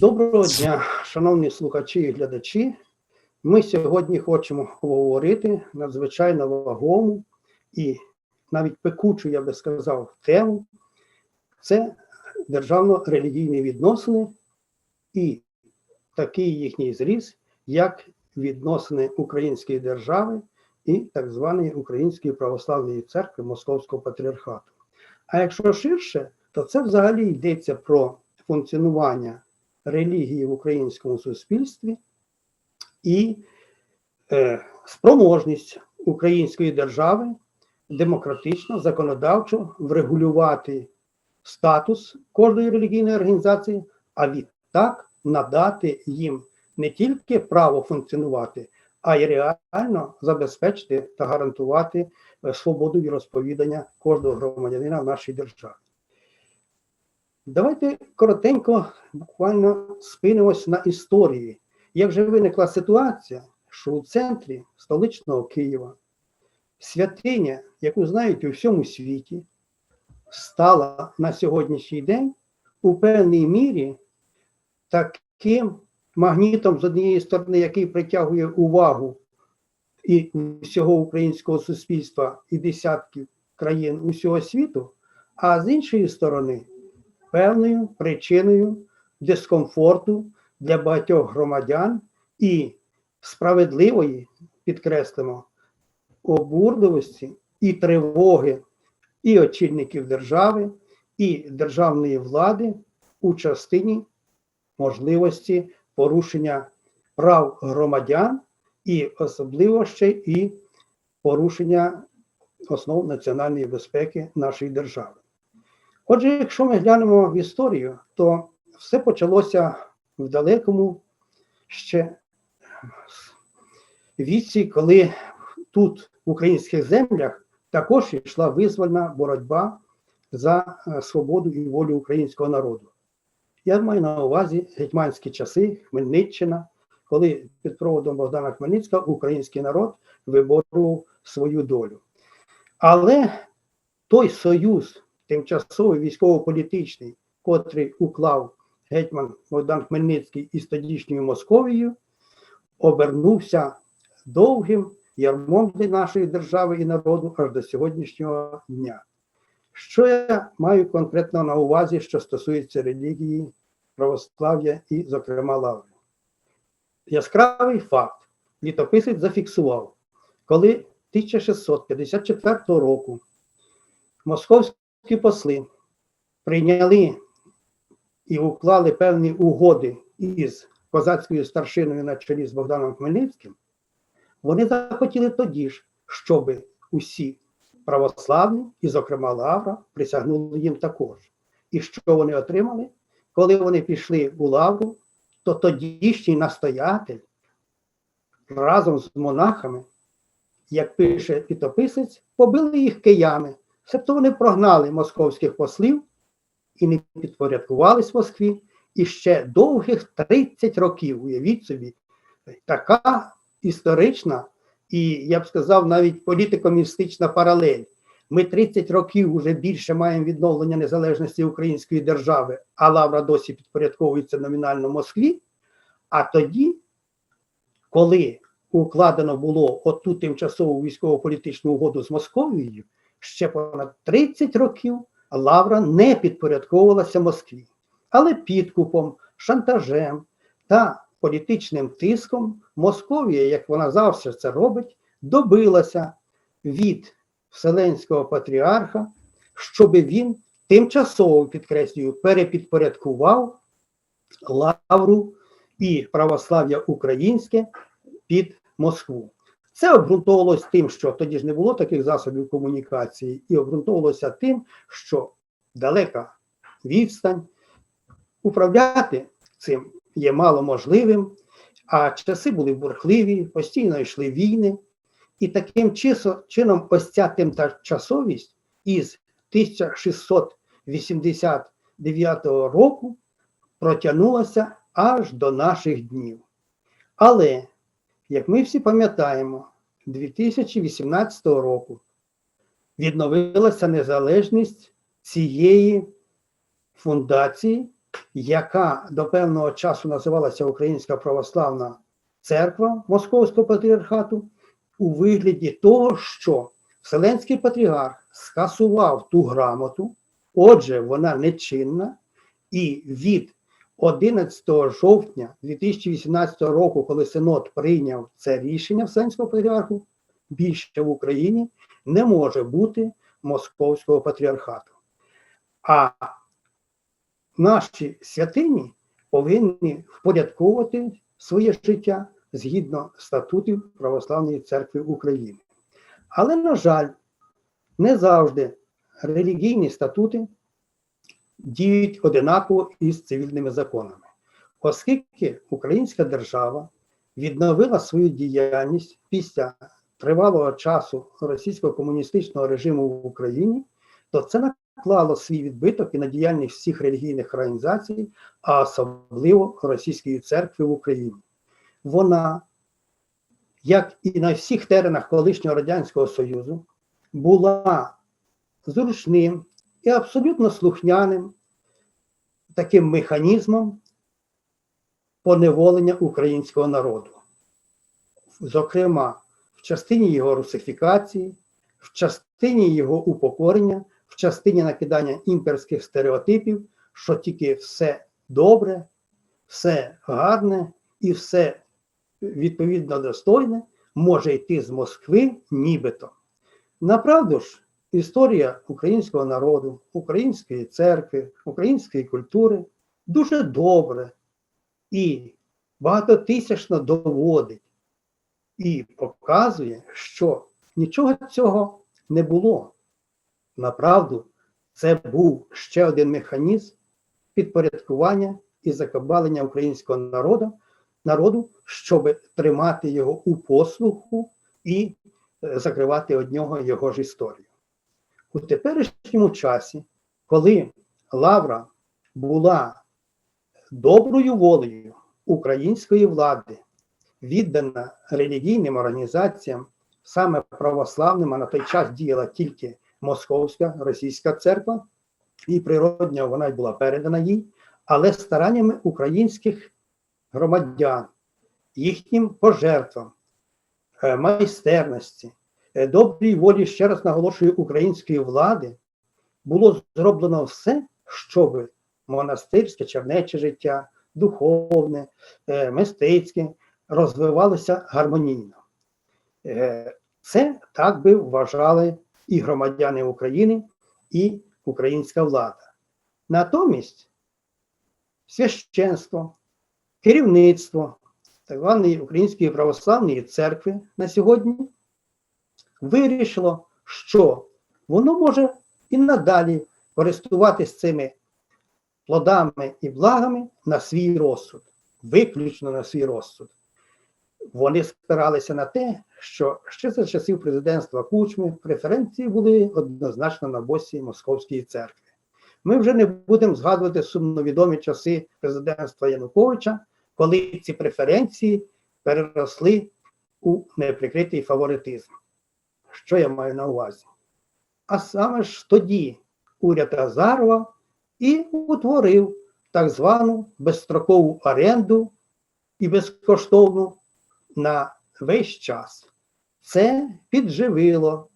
Доброго дня, шановні слухачі і глядачі. Ми сьогодні хочемо поговорити надзвичайно вагому і навіть пекучу, я би сказав, тему. Це державно-релігійні відносини і такий їхній зріз, як відносини Української держави і так званої Української православної церкви Московського патріархату. А якщо ширше, то це взагалі йдеться про функціонування релігії в українському суспільстві і е, спроможність української держави демократично, законодавчо врегулювати статус кожної релігійної організації, а відтак надати їм не тільки право функціонувати, а й реально забезпечити та гарантувати е, свободу віросповідання кожного громадянина в нашій державі. Давайте коротенько, буквально спинимось на історії. Як же виникла ситуація, що у центрі столичного Києва святиня, яку знають у всьому світі, стала на сьогоднішній день у певній мірі таким магнітом, з однієї сторони, який притягує увагу і всього українського суспільства і десятків країн усього світу, а з іншої сторони, певною причиною дискомфорту для багатьох громадян і справедливої, підкреслимо, обурливості і тривоги і очільників держави, і державної влади у частині можливості порушення прав громадян і особливо ще і порушення основ національної безпеки нашої держави. Отже, якщо ми глянемо в історію, то все почалося в далекому ще віці, коли тут, в українських землях, також йшла визвольна боротьба за е, свободу і волю українського народу. Я маю на увазі гетьманські часи, Хмельниччина, коли під проводом Богдана Хмельницького український народ виборював свою долю. Але той союз, тимчасовий військово-політичний, котрий уклав гетьман Богдан Хмельницький із тодішньою Московією, обернувся довгим ярмом для нашої держави і народу аж до сьогоднішнього дня. Що я маю конкретно на увазі, що стосується релігії, православ'я і, зокрема, лаври? Яскравий факт літописець зафіксував, коли 1654 року московські посли прийняли і уклали певні угоди із козацькою старшиною на чолі з Богданом Хмельницьким, вони захотіли тоді ж, щоб усі православні, і, зокрема, Лавра, присягнули їм також. І що вони отримали? Коли вони пішли у Лавру, то тодішній настоятель разом з монахами, як пише літописець, побили їх киями. Себто вони прогнали московських послів і не підпорядкувались Москві. І ще довгих 30 років, уявіть собі, така історична і, я б сказав, навіть політико-містична паралель. Ми 30 років вже більше маємо відновлення незалежності української держави, а Лавра досі підпорядковується номінально Москві. А тоді, коли укладено було оту тимчасову військово-політичну угоду з Московією, ще понад 30 років Лавра не підпорядковувалася Москві. Але підкупом, шантажем та політичним тиском Московія, як вона завжди це робить, добилася від Вселенського патріарха, щоб він тимчасово підкреслюю, перепідпорядкував лавру і православ'я українське під Москву. Це обґрунтовувалося тим, що тоді ж не було таких засобів комунікації, і обґрунтовувалося тим, що далека відстань управляти цим є мало можливим, а часи були бурхливі, постійно йшли війни. І таким чином ось ця тимчасовість із 1689 року протягнулася аж до наших днів. Але, як ми всі пам'ятаємо, 2018 року відновилася незалежність цієї фундації, яка до певного часу називалася Українська Православна Церква Московського патріархату, у вигляді того, що Вселенський патріарх скасував ту грамоту, отже, вона нечинна, і від 11 жовтня 2018 року, коли Синод прийняв це рішення Вселенського патріарху, більше в Україні не може бути Московського патріархату. А наші святині повинні впорядковувати своє життя згідно статутів Православної церкви України. Але, на жаль, не завжди релігійні статути діють одинаково із цивільними законами, оскільки Українська держава відновила свою діяльність після тривалого часу російського комуністичного режиму в Україні, то це наклало свій відбиток і на діяльність всіх релігійних організацій, а особливо Російської церкви в Україні. Вона, як і на всіх теренах колишнього Радянського Союзу, була зручним і абсолютно слухняним таким механізмом поневолення українського народу. Зокрема, в частині його русифікації, в частині його упокорення, в частині накидання імперських стереотипів, що тільки все добре, все гарне і все відповідно достойне може йти з Москви нібито. Направду ж, історія українського народу, української церкви, української культури дуже добре і багатотисячно доводить і показує, що нічого цього не було. Направду, це був ще один механізм підпорядкування і закабалення українського народу, народу, щоб тримати його у послуху і е, закривати од нього його ж історію. У теперішньому часі, коли Лавра була доброю волею української влади, віддана релігійним організаціям, саме православним, а на той час діяла тільки Московська російська церква, і природньо вона й була передана їй, але стараннями українських громадян, їхнім пожертвам, е, майстерності, добрій волі, ще раз наголошую, української влади, було зроблено все, щоб монастирське, чернече життя, духовне, е, мистецьке розвивалося гармонійно. Це так би вважали і громадяни України, і українська влада. Натомість священство, керівництво так званої Української православної церкви на сьогодні вирішило, що воно може і надалі користуватись цими плодами і благами на свій розсуд, виключно на свій розсуд. Вони спиралися на те, що ще за часів президентства Кучми преференції були однозначно на босі Московської церкви. Ми вже не будемо згадувати сумновідомі часи президентства Януковича, коли ці преференції переросли у неприкритий фаворитизм. Що я маю на увазі? А саме ж тоді уряд Азарова і утворив так звану безстрокову оренду і безкоштовну на весь час. Це підживило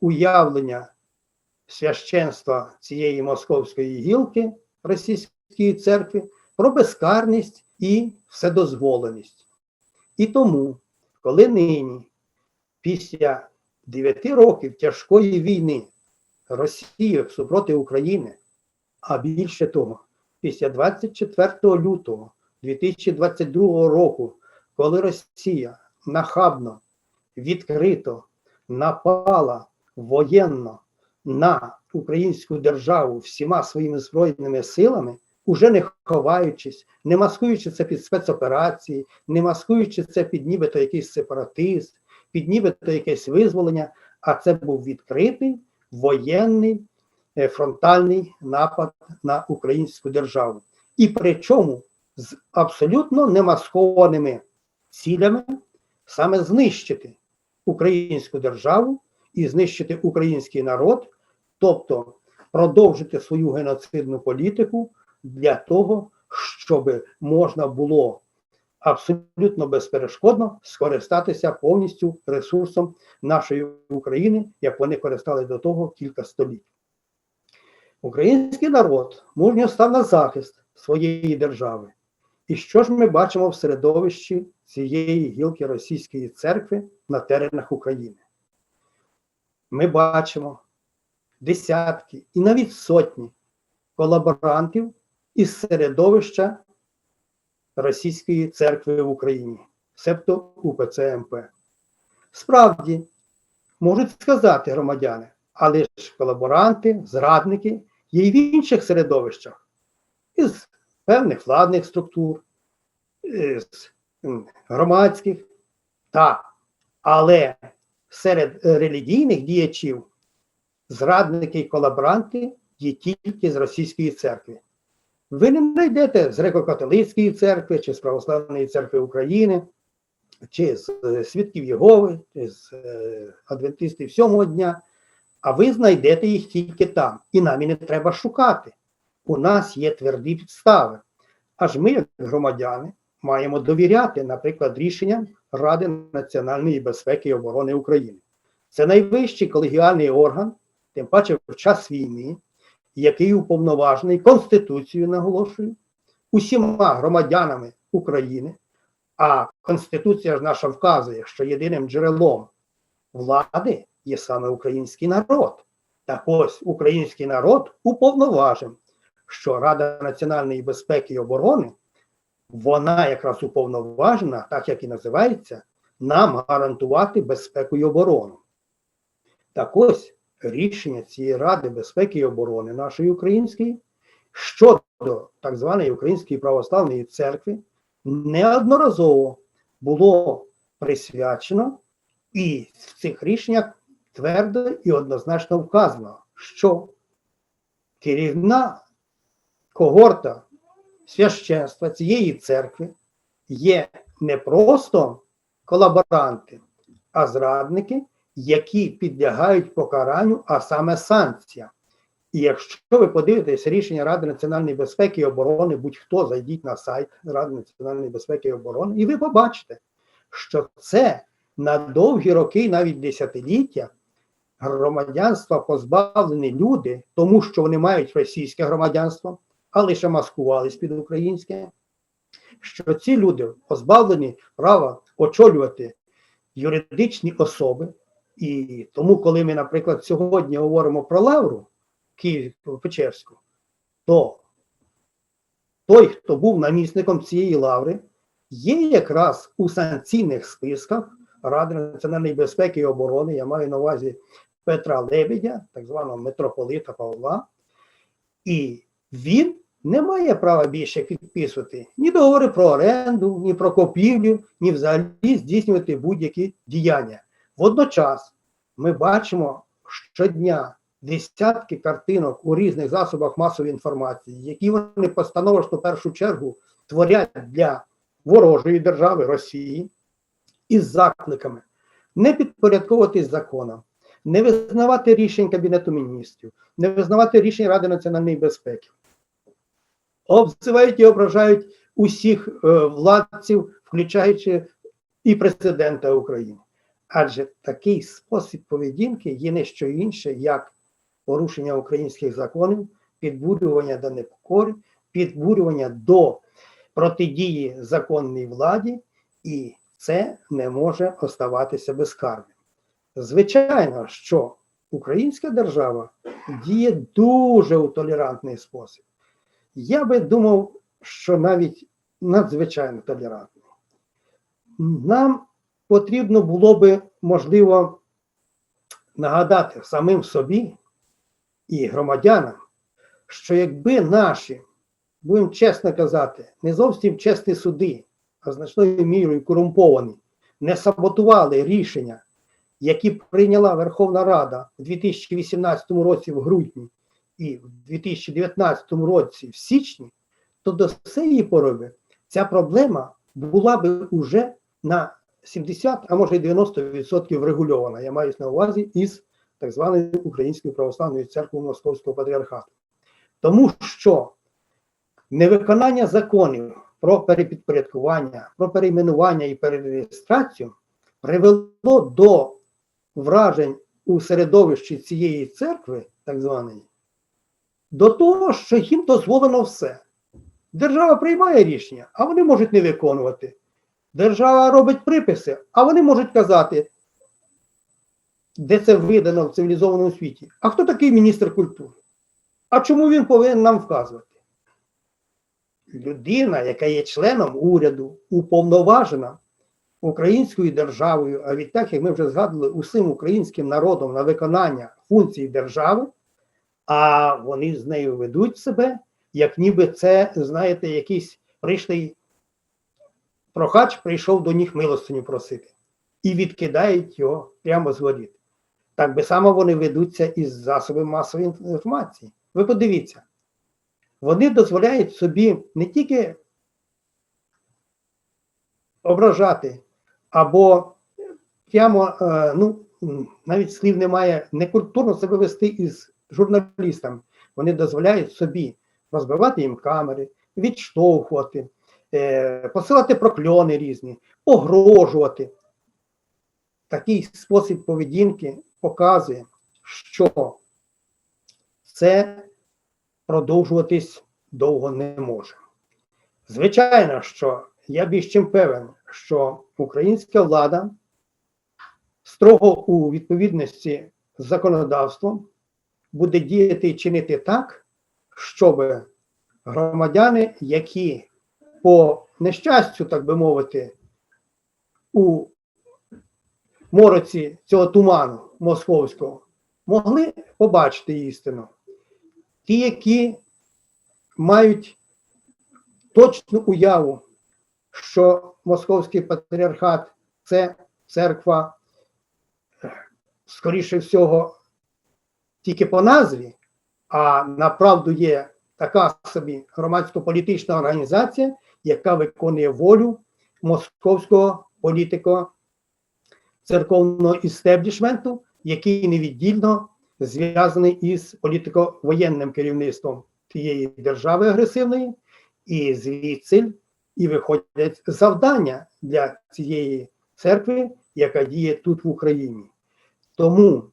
уявлення священства цієї московської гілки Російської церкви про безкарність і вседозволеність. І тому, коли нині, після 9 років тяжкої війни Росії супроти України, а більше того, після 24 лютого 2022 року, коли Росія нахабно, відкрито напала воєнно на українську державу всіма своїми збройними силами, уже не ховаючись, не маскуючи це під спецоперації, не маскуючи це під нібито якийсь сепаратист, під якесь визволення, а це був відкритий воєнний е, фронтальний напад на українську державу. І причому з абсолютно немаскованими цілями саме знищити українську державу і знищити український народ, тобто продовжити свою геноцидну політику для того, щоб можна було абсолютно безперешкодно скористатися повністю ресурсом нашої України, як вони користали до того кілька століть. Український народ мужньо став на захист своєї держави. І що ж ми бачимо в середовищі цієї гілки російської церкви на теренах України? Ми бачимо десятки і навіть сотні колаборантів із середовища Російської церкви в Україні, себто УПЦ МП. Справді, можуть сказати громадяни, але ж колаборанти, зрадники є і в інших середовищах, із певних владних структур, з громадських, так, але серед е, релігійних діячів зрадники і колаборанти є тільки з російської церкви. Ви не знайдете з греко-католицької церкви, чи з Православної церкви України, чи з е, Свідків Єгови, чи з е, Адвентистів сьомого дня, а ви знайдете їх тільки там. І нам і не треба шукати. У нас є тверді підстави. Аж ми, як громадяни, маємо довіряти, наприклад, рішенням Ради національної безпеки і оборони України. Це найвищий колегіальний орган, тим паче в час війни, який уповноважений Конституцією, наголошую, усіма громадянами України, а Конституція ж наша вказує, що єдиним джерелом влади є саме український народ. Так ось український народ уповноважен, що Рада національної безпеки і оборони, вона якраз уповноважена, так як і називається, нам гарантувати безпеку і оборону. Так ось рішення цієї Ради безпеки і оборони нашої української щодо так званої Української православної церкви неодноразово було присвячено, і в цих рішеннях твердо і однозначно вказано, що керівна когорта священства цієї церкви є не просто колаборанти, а зрадники, які підлягають покаранню, а саме санкціям. І якщо ви подивитесь рішення Ради національної безпеки і оборони, будь-хто зайдіть на сайт Ради національної безпеки і оборони, і ви побачите, що це на довгі роки, навіть десятиліття, громадянства позбавлені люди, тому що вони мають російське громадянство, а лише маскувались під українське, що ці люди позбавлені права очолювати юридичні особи. І тому, коли ми, наприклад, сьогодні говоримо про Лавру Києво-Печерську, то той, хто був намісником цієї лаври, є якраз у санкційних списках Ради національної безпеки і оборони, я маю на увазі Петра Лебедя, так званого митрополита Павла, і він не має права більше підписувати ні договори про оренду, ні про купівлю, ні взагалі здійснювати будь-які діяння. Водночас ми бачимо щодня десятки картинок у різних засобах масової інформації, які вони постановочно в першу чергу творять для ворожої держави Росії із закликами не підпорядковуватись законам, не визнавати рішень Кабінету міністрів, не визнавати рішень Ради національної безпеки. Обзивають і ображають усіх е, владців, включаючи і президента України. Адже такий спосіб поведінки є не що інше, як порушення українських законів, підбурювання до непокори, підбурювання до протидії законній владі, і це не може оставатися безкарним. Звичайно, що українська держава діє дуже у толерантний спосіб. Я би думав, що навіть надзвичайно толерантний. Нам потрібно було би, можливо, нагадати самим собі і громадянам, що якби наші, будемо чесно казати, не зовсім чесні суди, а значною мірою корумповані, не саботували рішення, які прийняла Верховна Рада у 2018 році в грудні і в 2019 році в січні, то до цієї пороби ця проблема була би уже на 70, а може й 90% врегульована. Я маю на увазі із так званою Українською православною церквою Московського патріархату. Тому що Невиконання законів про перепідпорядкування, про перейменування і перереєстрацію привело до вражень у середовищі цієї церкви, так званої, до того, що їм дозволено все. Держава приймає рішення, а вони можуть не виконувати. Держава робить приписи, а вони можуть казати, де це видано в цивілізованому світі. А хто такий міністр культури? А чому він повинен нам вказувати? Людина, яка є членом уряду, уповноважена українською державою, а відтак, як ми вже згадували, усім українським народом на виконання функцій держави, а вони з нею ведуть себе, як ніби це, знаєте, якийсь прийшлий прохач прийшов до них милостиню просити і відкидають його прямо з воріт. Так би само вони ведуться із засобів масової інформації. Ви подивіться, вони дозволяють собі не тільки ображати, або прямо, е, ну, навіть слів немає, некультурно себе вести із журналістами. Вони дозволяють собі розбивати їм камери, відштовхувати, е, посилати прокльони різні, погрожувати. Такий спосіб поведінки показує, що це продовжуватись довго не може. Звичайно, що я більш чим певен, що українська влада строго у відповідності з законодавством буде діяти і чинити так, щоб громадяни, які по нещастю, так би мовити, у мороці цього туману московського, могли побачити істину. Ті, які мають точну уяву, що Московський патріархат це церква, скоріше всього, тільки по назві, а направду є така собі громадсько-політична організація, яка виконує волю московського політико церковного істеблішменту, який невіддільно зв'язаний із політико-воєнним керівництвом тієї держави агресивної, і звідси і виходять завдання для цієї церкви, яка діє тут в Україні. Тому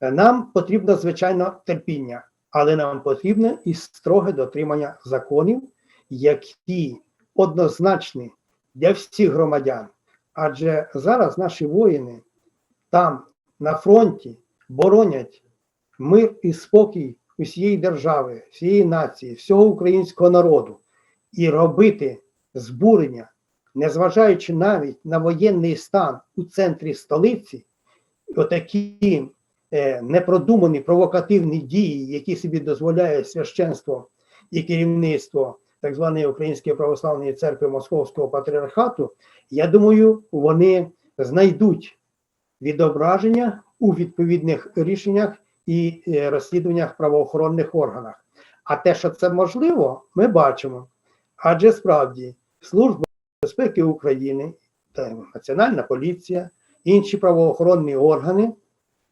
нам потрібно, звичайно, терпіння, але нам потрібно і строге дотримання законів, які однозначні для всіх громадян. Адже зараз наші воїни там, на фронті, боронять мир і спокій усієї держави, всієї нації, всього українського народу і робити збурення, незважаючи навіть на воєнний стан у центрі столиці, отакі е, непродумані провокативні дії, які собі дозволяє священство і керівництво так званої Української православної церкви Московського патріархату, я думаю, вони знайдуть відображення у відповідних рішеннях і е, розслідуваннях правоохоронних органах. А те, що це можливо, ми бачимо. Адже справді Служба безпеки України, та Національна поліція, інші правоохоронні органи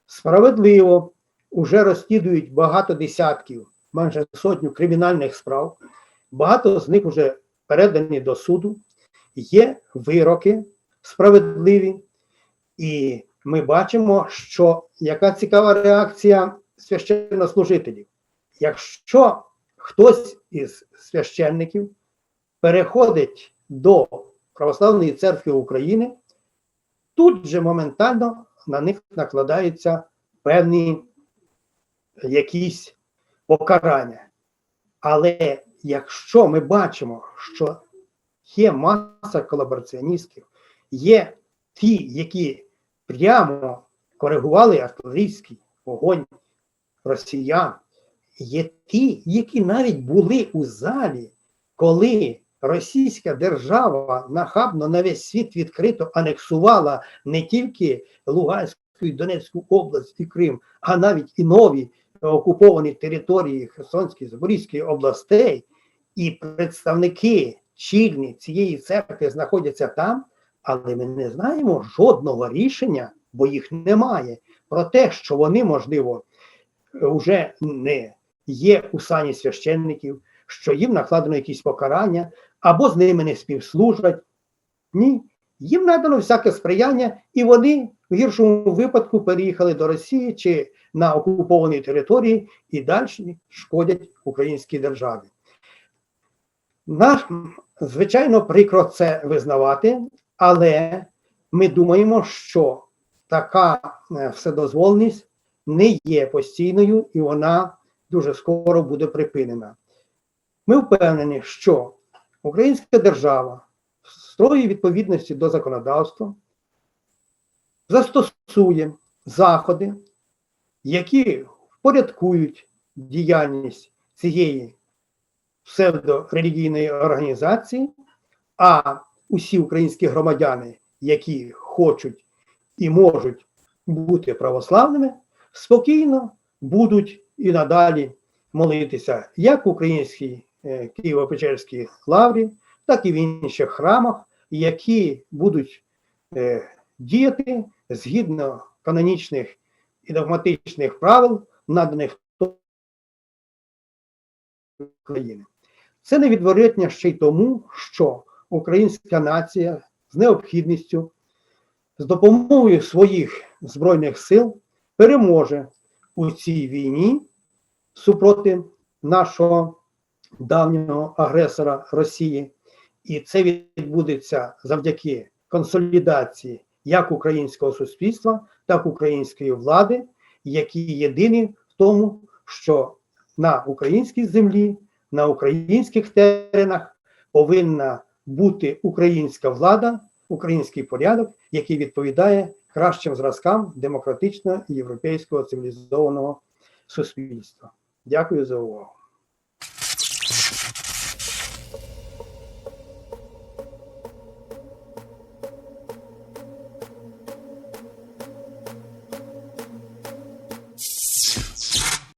справедливо вже розслідують багато десятків, майже сотню кримінальних справ. Багато з них вже передані до суду, є вироки справедливі, і ми бачимо, що яка цікава реакція священнослужителів. Якщо хтось із священників переходить до Православної церкви України, тут же моментально на них накладаються певні якісь покарання. Але якщо ми бачимо, що є маса колабораціоністів, є ті, які прямо коригували артилерійський вогонь росіян, є ті, які навіть були у залі, коли Російська держава нахабно на весь світ відкрито анексувала не тільки Луганську і Донецьку область і Крим, а навіть і нові окуповані території Херсонської Запорізької областей, і представники чільні цієї церкви знаходяться там, але ми не знаємо жодного рішення, бо їх немає, про те, що вони, можливо, вже не є у сані священників, що їм накладено якісь покарання, або з ними не співслужать. Ні. Їм надано всяке сприяння, і вони в гіршому випадку переїхали до Росії чи на окуповані території і далі шкодять українській державі. Нам, звичайно, прикро це визнавати, але ми думаємо, що така е, вседозволеність не є постійною і вона дуже скоро буде припинена. Ми впевнені, що українська держава в строї відповідності до законодавства застосує заходи, які впорядкують діяльність цієї псевдорелігійної організації, а усі українські громадяни, які хочуть і можуть бути православними, спокійно будуть і надалі молитися як в українській е, Києво-Печерській лаврі, так і в інших храмах, які будуть е, діяти згідно канонічних і догматичних правил, наданих України. Це невідворотня ще й тому, що українська нація з необхідністю, з допомогою своїх збройних сил переможе у цій війні супроти нашого давнього агресора Росії. І це відбудеться завдяки консолідації як українського суспільства, так і української влади, які єдині в тому, що на українській землі, на українських теренах повинна бути українська влада, український порядок, який відповідає кращим зразкам демократичного європейського цивілізованого суспільства. Дякую за увагу.